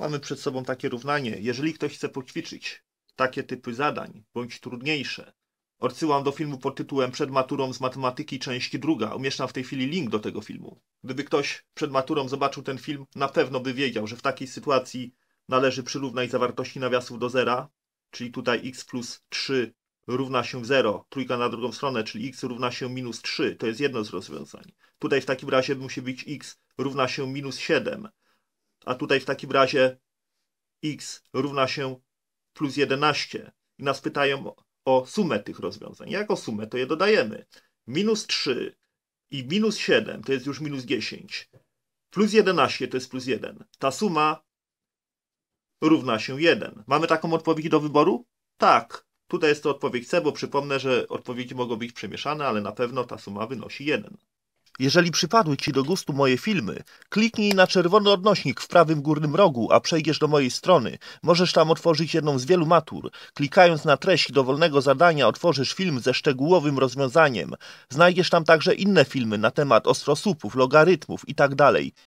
Mamy przed sobą takie równanie. Jeżeli ktoś chce poćwiczyć takie typy zadań, bądź trudniejsze, odsyłam do filmu pod tytułem Przed maturą z matematyki, część druga. Umieszczam w tej chwili link do tego filmu. Gdyby ktoś przed maturą zobaczył ten film, na pewno by wiedział, że w takiej sytuacji należy przyrównać zawartości nawiasów do zera, czyli tutaj x plus 3 równa się 0, trójka na drugą stronę, czyli x równa się minus 3. To jest jedno z rozwiązań. Tutaj w takim razie musi być x równa się minus 7, a tutaj w takim razie x równa się plus 11. I nas pytają o sumę tych rozwiązań. Jako sumę to je dodajemy. Minus 3 i minus 7 to jest już minus 10. Plus 11 to jest plus 1. Ta suma równa się 1. Mamy taką odpowiedź do wyboru? Tak. Tutaj jest to odpowiedź C, bo przypomnę, że odpowiedzi mogą być przemieszane, ale na pewno ta suma wynosi 1. Jeżeli przypadły Ci do gustu moje filmy, kliknij na czerwony odnośnik w prawym górnym rogu, a przejdziesz do mojej strony. Możesz tam otworzyć jedną z wielu matur. Klikając na treść dowolnego zadania otworzysz film ze szczegółowym rozwiązaniem. Znajdziesz tam także inne filmy na temat ostrosłupów, logarytmów itd.